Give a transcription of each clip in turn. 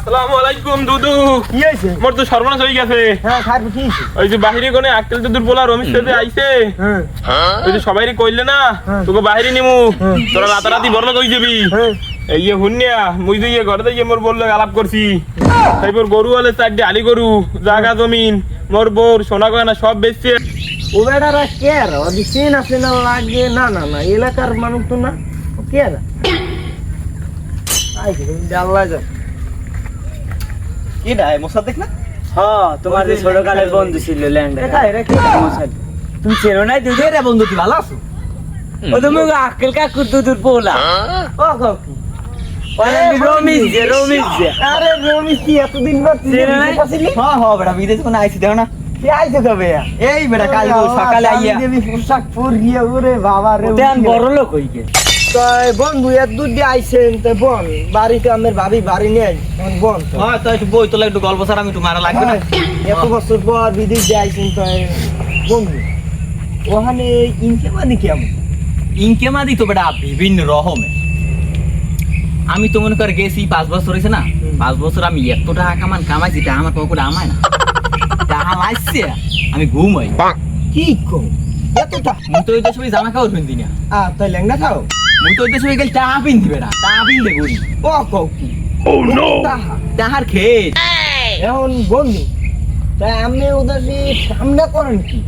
আসসালামু আলাইকুম দুদু। কি হয়েছে? মোর তো সর্বনাশ হয়ে গেছে। খাইব কি ওই যে বাহিরে কোনে আক্কেল দুদুর বলা রমেশ সাথে আইছে। ওই যে সবাইরে কইলে না। তোকে বাহিরে নিমু। তোরা রাতারাতি বড় কই যাবি। এই মুই তো ইয়ে ঘরে গিয়ে মোর বলল আলাপ করছি। তারপর গরু হলে চারটে আলি গরু জাগা জমিন মোর বোর সোনা গয়না সব বেচছে। ও কে আর চেনা লাগে? না না না এলাকার মানুষ তো না। কে আর আই আল্লাহ জানে কি ডায় মোসাদ না? হ্যাঁ তোমার যে ছোটকালের বন্ধু ছিল ল্যান্ডে এটা এটা কি তুমি চেনো নাই? দুধে রে বন্ধু তুই ভালো আছো? ও তুমি আকেল কাকুর দুধুর পোলা। ও কাকু। রমিস যে রমিস যে। আরে রমিস কি এতদিন পর তুই চেনা নাই? পাছিলি বেটা বিদেশ কোন আইছি দেখো না। কি এই বেটা কাল সকালে আইয়া। দেবী পোশাক পরিয়ে ওরে বাবা রে বড় লোক হইকে। তাই বন্ধু এত দূর দিয়ে আইছেন তো বল বাড়িতে আমার ভাবি বাড়ি নেই তো। হ্যাঁ তো একটু বই তোলা একটু গল্প আমি একটু মারা লাগবে না? এত বছর পর বিদেশ দিয়ে আইছেন তো বন্ধু ওখানে ইনকেমাদি কেমন? ইনকে মাদি তো বেটা বিভিন্ন রকমে আমি তো মনে কর গেছি পাঁচ বছর হয়েছে না পাঁচ বছর আমি এত টাকা কামান কামাইছি তা আমার পকেটে আমায় না। টাকা আসছে আমি ঘুমাই। কি কো এতটা মুই তো ওই দেশে ওই জামা কাপড় পিন্দি না আ তাই লেঙ্গা খাও? মুই তো ওই দেশে ওই গেলে টাকা টাকা ও কও কি? ও নো টাকার খেয়ে এখন বন্ধু তাই আপনি সামনে করেন কি?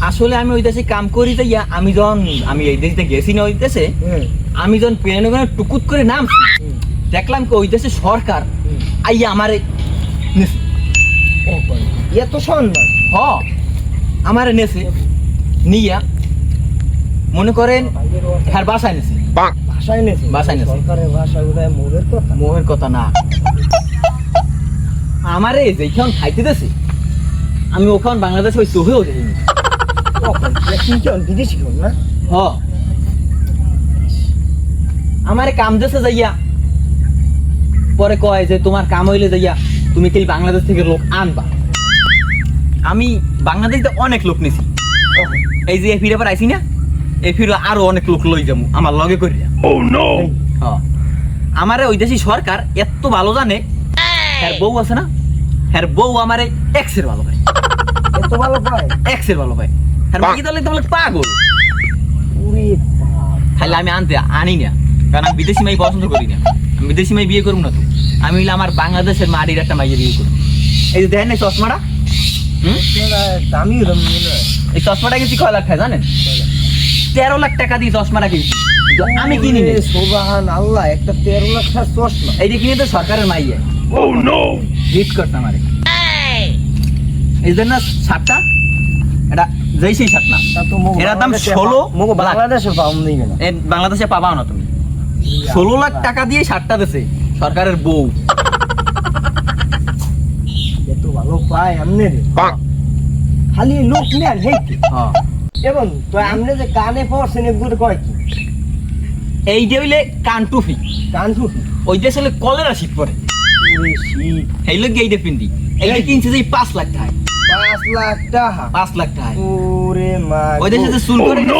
আসলে আমি ওই দেশে কাম করি তো ইয়া আমি যখন আমি এই দেশে গেছি না ওই দেশে আমি যখন প্লেনে টুকুত করে নামছি দেখলাম কি ওই দেশে সরকার। আইয়া আমারে। ও? এত সম্মান। হ আমারে নেছে নিয়া মনে করেন হ্যাঁ বাসায় নেছে ভাষায় নেছে। সরকারের ভাষা মোহের কথা। মোহের কথা না। আমারে যেখান খাইতে দেছে আমি ওখান বাংলাদেশে ওই চোখেও দেখিনি। বিদেশি না? হ। আমারে কাম দেশে যাইয়া। পরে কয় যে তোমার কাম হইলে যাইয়া তুমি কি বাংলাদেশ থেকে লোক আনবা? আমি বাংলাদেশে অনেক লোক নিছি। এই যে এফির এবার আইছি না? এফির আরও অনেক লোক লই যাব আমার লগে করি আমারে ওই দেশি সরকার এত ভালো জানে হ্যার বউ আছে না? হ্যার বউ আমারে এক্সের ভালো পায়। এত ভালো পায়? এক্সের ভালো পায়। হ্যার বাকি তাহলে তাহলে পাগল। খালি আমি আনতে আনি না কারণ আমি বিদেশি মাই পছন্দ করি না। আমি বিদেশি মাই বিয়ে করব না তো। আমি হইলে আমার বাংলাদেশের মাটির একটা মাইয়ে বিয়ে করব। এই যে দেখেন এই চশমাটা হুম? দামি মনে হয়। এই চশমাটা কিনছি কয় লাখ টাকা জানেন তেরো লাখ টাকা দিয়ে চশমাটা কিনছি। আমি কিনি নি। সোবাহান আল্লাহ একটা তেরো লাখ টাকার চশমা। এই যে কিনে তো সরকারের মাইয়ে। হিট করতে আমারে। এই জন্য শার্টটা এটা যেই সেই শার্ট না। তা তো মোগো এটার দাম বাংলাদেশে 16 পা- মোগো লাখ। বাংলাদেশে পাম দিবে না এ বাংলাদেশে পাবাও না তুমি। ষোলো লাখ টাকা দিয়ে শার্টটা দিছে সরকারের বউ। এত ভালো পায় আমনে খালি লোক নেন হ্যাঁ। এবং তো যে কানে পড়ছেন একগুলো কয় কি? এইটা হইলে কানটুফি কান শুটি ওই দেশে হলে কলেরা শীত পরে এই লোক পিন্দি। এইটা কিনছে যে পাঁচ লাখ টাকা। পাঁচ লাখ টাকা? পাঁচ লাখ টাকা। ওরে মা ওই দেশে যে চুল করে না,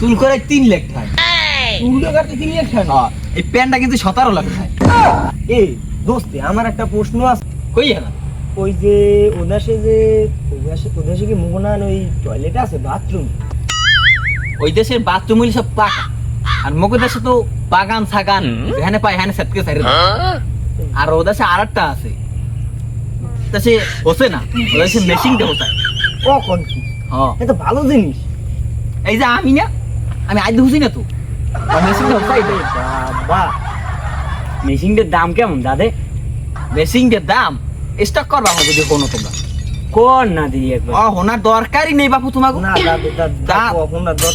চুল- করে তিন লাখ টাকা। কাটতে তিন লাখ টাকা? হ্যাঁ, এই প্যান্টটা কিন্তু সতেরো লাখ টাকা। এই দোস্তে আমার একটা প্রশ্ন আছে। কই না ওই যে ওদাসে যে ওদাসে ওদাসে কি মোহনান ওই টয়লেট আছে? বাথরুম ওই দেশের বাথরুম হইলে সব পাকা। আর মগো দেশে তো বাগান ছাগান যেখানে পায় এখানে সেটকে সাইড আর ও দেশে আর একটা আছে দেশে হচ্ছে না ও দেশে মেশিনটা হতায় কখন কি? হ্যাঁ। এটা ভালো জিনিস। এই যে আমি না আমি আজ বুঝি না তো। বাবা মেশিনটার দাম কেমন দাদে? মেশিনটার দাম? স্টক করবা হবে কোনো তোমরা। কোন না দিই একবার। ও হোনার দরকারই নেই বাপু তোমাকে। না দাদু দাদু দা-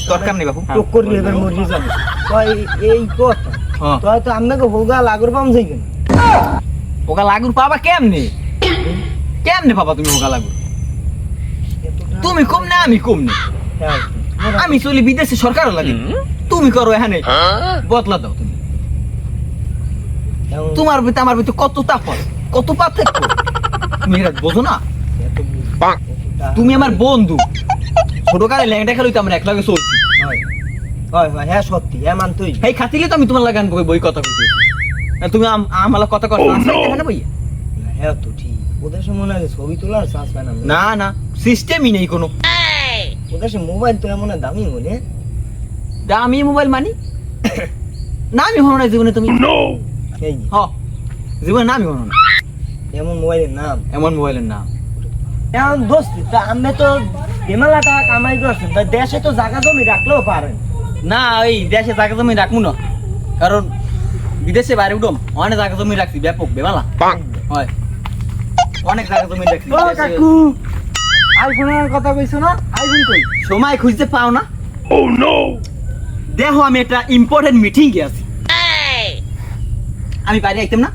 দরকার নেই। বাপু। টক করলে এবার মরে যাবে তো এই- কথা হ্যাঁ তো হোগা লাগর পাম যাই কেন? ওকা লাগুর পাবা কেমনে? কেমনে পাবা তুমি ওকা লাগুর? তুমি কম না আমি কম না। হ্যাঁ, আমি চলি বিদেশে সরকার লাগে। তুমি করো এখানে। বদলা দাও তুমি। তোমার ভিতরে আমার ভিতরে কত তাফাৎ কত পার্থক্য তুমি এটা বোঝো না। তুমি আমার বন্ধু। ছোটকালে ল্যাংটা খেলো তো আমরা একলাগে চলছি। হয়। হয় হয় হ্যাঁ সত্যি হ্যাঁ মানতই। এই খাতিলে তো আমি তোমার লাগান বই কথা কইতে তুমি আমার কথা কথা না বই হ্যাঁ তো ঠিক। ওদের মনে হয় ছবি তোলার চান্স পায় না না না সিস্টেমই নেই কোনো। ওদের সে মোবাইল তো এমন দামি মনে। দামি মোবাইল মানি? হলো না জীবনে তুমি। এই হ জীবনে নামই হলো না। এমন মোবাইলের নাম? এমন মোবাইলের নাম। এখন দোস্ত তা আমি তো বিমালা টাকা কামাই করছেন তা দেশে তো জায়গা জমি রাখলেও পারেন। না ওই দেশে জায়গা জমি রাখব না। কারণ বিদেশে বাইরে উঠম অনেক জায়গা জমি রাখছি ব্যাপক বেমালা। হয়। অনেক জায়গা জমি রাখছি কাকু আইফোনের কথা কইছো না? আইফোন কই? সময় খুঁজতে পাও না। দেখো আমি একটা ইম্পর্টেন্ট মিটিং এ আছি আমি বাইরে আইতাম না?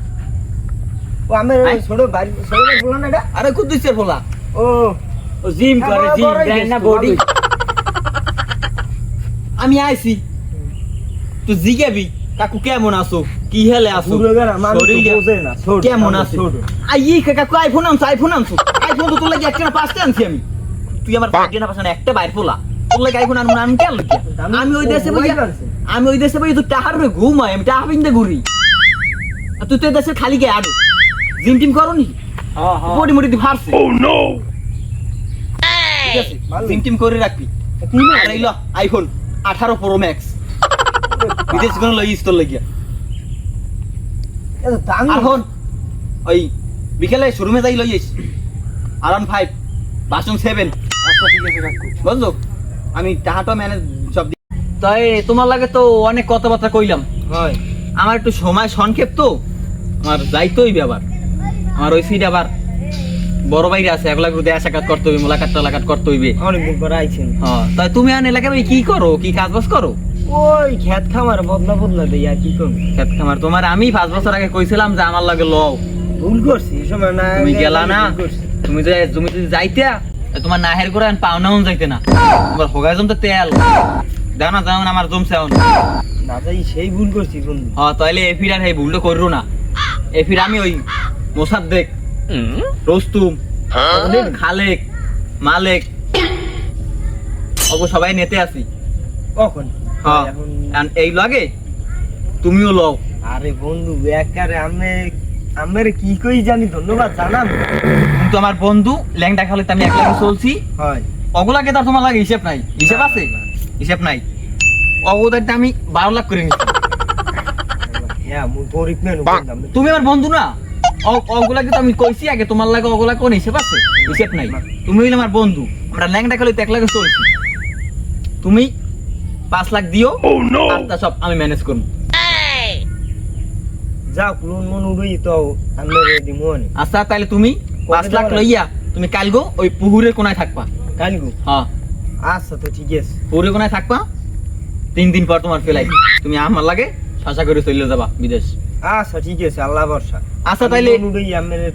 ও আমার ছোট বাড়ি ছোট বাড়ি বললাম না এটা? আরে খুব দুইশের বলা ও। ও জিম করে হ্যাঁ, জিম বড়ই না বডি আমি আইছি। তুই জিগাবি কাকু কেমন আছো? কি হেলে আছো? কেমন আছো? আই ই কাকু আইফোন আনছো আইফোন আনছো। আইফোন তো তোর লাগি একটা না পাঁচটা আনছি আমি। তুই আমার পাঁচটা না পাঁচটা না একটা বাইর পোলা। তোর লাগি আইফোন আনব আমি কেন লাগি? আমি ওই দেশে বই আমি ওই দেশে বই তুই টাহার রে ঘুমাই আমি টাহা পিনতে ঘুরি। আর তুই তো এই দেশে খালি গে আডো। জিম টিম করো নি হ্যাঁ হ্যাঁ। বডি মডি দি ফারছে ঠিক আছে ভালো। জিম টিম করে রাখবি। বল? আর এইলো আইফোন আঠারো প্রো ম্যাক্স বিদেশ কোন লই তোর লাগিয়া এত দামি। ওই বিকেলে শোরুমে যাই ফাইভ বাসন সেভেন আচ্ছা বুঝলো আমি টাহাটা ম্যানেজ সব দি- তাই তোমার লাগে তো অনেক কথাবার্তা কইলাম। হয়। আমার একটু সময় সংক্ষেপ তো আমার যাইতেই ব্যাপার আমার ওই সিট আবার বড় বাইরে আছে একটু দেয়া সাক্ষাৎ করতে হইবে মোলাকাত টালাকাত করতে হইবে। অনেকদিন পর আইছেন। হ্যাঁ তাই তুমি আন এলাকায় ভাই কি করো? কি কাজ বাজ করো? ওই খেত খামার বদলা বদলা দেই আর কি করব? খেত খামার তোমার আমি পাঁচ বছর আগে কইছিলাম যে আমার লাগে লও। ভুল করছি এই সময় না তুমি গেলা না? তুমি যে তুমি যদি যাইতে তোমার নাহের করে পাওনাও যাইতে না। তোমার হোগায় জমতে তেল। দাও না দাও না আমার জমছে না যাই সেই ভুল করছি বন্ধু। হ্যাঁ তাহলে এফির আর ভুলটা করো না। এফির আমি ওই মোসাদ্দেক রস্তুম খালেক মালেক সবাই নেতে আছি কখন? হ্যাঁ এই লাগে তুমিও লও। আরে বন্ধু একারে আমি আমার কি কই জানি ধন্যবাদ জানাম। তুমি তো আমার বন্ধু ল্যাংটা খালে আমি এক লাগে চলছি। হয়। অগুলাকে তার তোমার লাগে হিসেব নাই। হিসেব আছে? হিসেব নাই। অগদারটা আমি বারো লাখ করে নিচ্ছি হ্যাঁ তুমি আমার বন্ধু না? অ- অগুলাকে তো আমি কইছি আগে তোমার লাগে অগুলা কোন হিসেব আছে? হিসেব নাই। তুমি হইলে আমার বন্ধু আমরা ল্যাংটা খালে এক লাগে চলছি। তুমি পাঁচ লাখ দিও আর তা সব আমি ম্যানেজ করব। যাও লোন মন উড়ই তো আমি রেডি মনে। আচ্ছা তাহলে তুমি পাঁচ লাখ লইয়া তুমি কালগো ওই পুহুরের কোনায় থাকবা। কালগু? হ্যাঁ। আচ্ছা তো ঠিক আছে। পুহুরের কোনায় থাকবা তিন দিন পর তোমার ফেলাই। তুমি আমার লাগে শাসা করে চলে যাবা বিদেশ। আচ্ছা ঠিক আছে আল্লাহ ভরসা। আচ্ছা তাইলে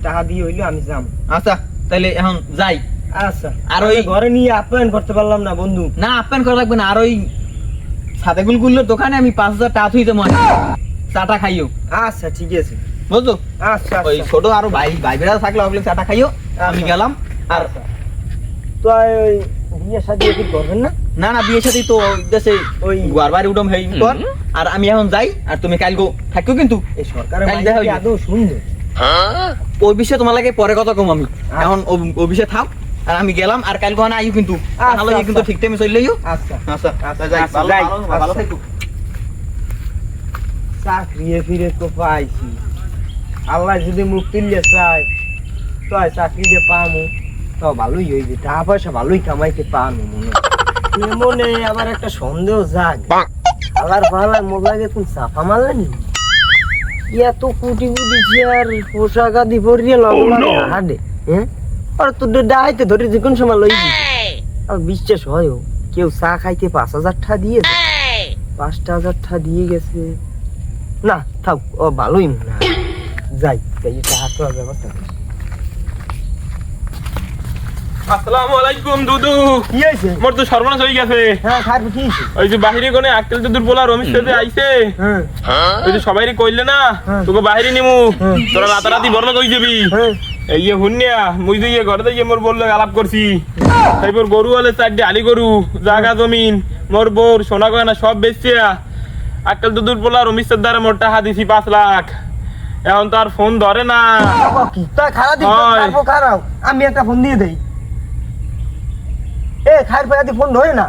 টাকা দিয়ে হইল আমি যাম। আচ্ছা তাহলে এখন যাই। আচ্ছা। আর ওই- ঘরে নিয়ে আপ্যায়ন করতে পারলাম না বন্ধু। না আপ্যায়ন করা লাগবে না। আর ওই সাদেগুলগুলোর দোকানে আমি পাঁচ হাজার টাকা থুইতে মনে চাটা খাইও। আচ্ছা ঠিক আছে। বুঝছ? আচ্ছা ওই আচ্ছা। ছোট আরও ভাই ভাই বেড়া থাকলে ওগুলো চাটা খাইও। আমি আচ্ছা। গেলাম। আর আচ্ছা। তো ওই বিয়ে শাদী কি করবেন না? না না বিয়ে সাথে তো দেশে ওই উডম হেই কর। আর আমি এখন যাই আর তুমি কালগো থাকিও কিন্তু এই সরকারের কাল দেখা আদৌ সুন্দর ওই বিষয়ে তোমার লাগে পরে কথা কম আমি। এখন ও- ওই বিষয়ে থাক আর আমি গেলাম আর কাল গহনা আইও কিন্তু। আচ্ছা, তাহলে কিন্তু আচ্ছা। ঠিক টাইমে চলে আচ্ছা। আচ্ছা আচ্ছা যাই আচ্ছা, ভালো ভালো ভালো আচ্ছা। থাকো। চাকরি ফিরে তো পাইছি। আল্লাহ যদি মুখ তুললে চায় তো চাকরি দিয়ে পামু। তো ভালোই হইবে টাকা পয়সা ভালোই কামাইতে পারব মনে হয়। মনে আবার একটা সন্দেহ যাক আবার ভালো মোবাইলে তুমি চাপা মারলেনি? এত কুটি কুটি চেয়ার পোশাক আদি পরিয়ে হাডে হ্যাঁ? আর তোর ডাইতে ধরে যে কোন সময় লইবি। আর বিশ্বাস হয় কেউ চা খাইতে পাঁচ হাজার টাকা দিয়েছে। পাঁচটা হাজার টাকা দিয়ে গেছে। না থাক ও ভালোই মনে হয়। যাই যাই টাকা তো ব্যবস্থা। আসসালামু আলাইকুম দুদু। কি হয়েছে? মোর তো সর্বনাশ হয়ে গেছে। হ্যাঁ খারাপ কি ওই যে বাহিরে কোনে আক্কেল দুদুর বলা রমেশ সাথে আইছে। হ্যাঁ। ওই যে সবাই কইলে না। তোকে বাহিরে নিমু। তোরা রাতারাতি বড় কই যাবি। এই যে হুন্নিয়া মুই যে ইয়ে ঘরে দিয়ে মোর বললে আলাপ করছি। তাইপর গরু হলে চারটে আলি গরু জাগা জমিন মোর বোর সোনা গয়না সব বেচছে আক্কেল দুদুর বলা রমেশ দ্বারা মোর টাকা দিছি পাঁচ লাখ। এখন তো আর ফোন ধরে না। তা খারাপ। আমি একটা ফোন দিয়ে দেই। এ পায়াতি ফোন ধরে না।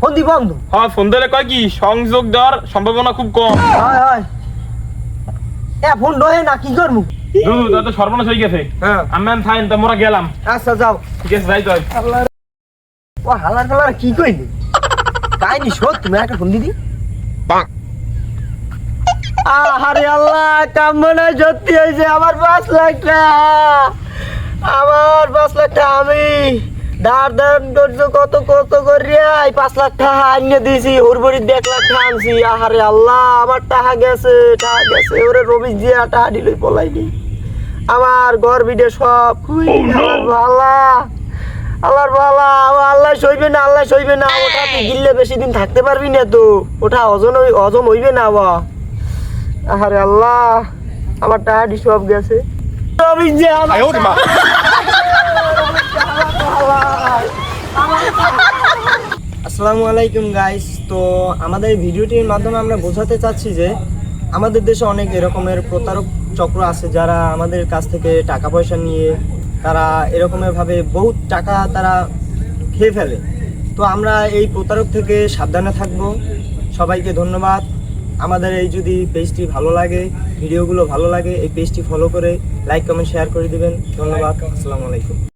ফোন দি বন্ধ হ্যাঁ ফোন দিলে কয় কি? সংযোগ দেওয়ার সম্ভাবনা খুব কম। হয় হয়। এ ফোন ধরে না কি করব? দুধু তাতে সর্বনাশ হয়ে গেছে। হ্যাঁ। আমি থাইন তা মোরা গেলাম। আচ্ছা যাও। ঠিক আছে যাই তো। ও হালার ফালার কি কইলি? কাহিনি শোধ তুমি একটা ফোন দিদি। আরে আল্লাহ কাম মনে হয় সত্যি হয়েছে আমার পাঁচ লাখ টাকা। আমার পাঁচ লাখ টাকা আমি দাঁড় দাঁড় করছ কত কত করে এই পাঁচ লাখ টাকা আনিয়ে দিয়েছি হুরবড়ি দেখ লাখ টাকা আনছি। আহারে আল্লাহ আমার টাকা গেছে টাকা গেছে। ওরে রবি জিয়া টাকা দিলই পলাইনি। আমার ঘর বিডে সব খুবই ভালা। আল্লাহর ভালা আমার আল্লাহ সইবে না আল্লাহ সইবে না। ওটা তুই গিললে বেশি দিন থাকতে পারবি না তো। ওটা হই- হজম হইবে না বা। আরে আল্লাহ আমার টাহাডি সব গেছে। রবি জিয়া আসসালামু আলাইকুম গাইস তো আমাদের ভিডিওটির মাধ্যমে আমরা বোঝাতে চাচ্ছি যে আমাদের দেশে অনেক এরকমের প্রতারক চক্র আছে যারা আমাদের কাছ থেকে টাকা পয়সা নিয়ে তারা এরকমের ভাবে বহুত টাকা তারা খেয়ে ফেলে। তো আমরা এই প্রতারক থেকে সাবধানে থাকব। সবাইকে ধন্যবাদ। আমাদের এই যদি পেজটি ভালো লাগে ভিডিওগুলো ভালো লাগে এই পেজটি ফলো করে লাইক কমেন্ট শেয়ার করে দিবেন। ধন্যবাদ। আসসালামু আলাইকুম।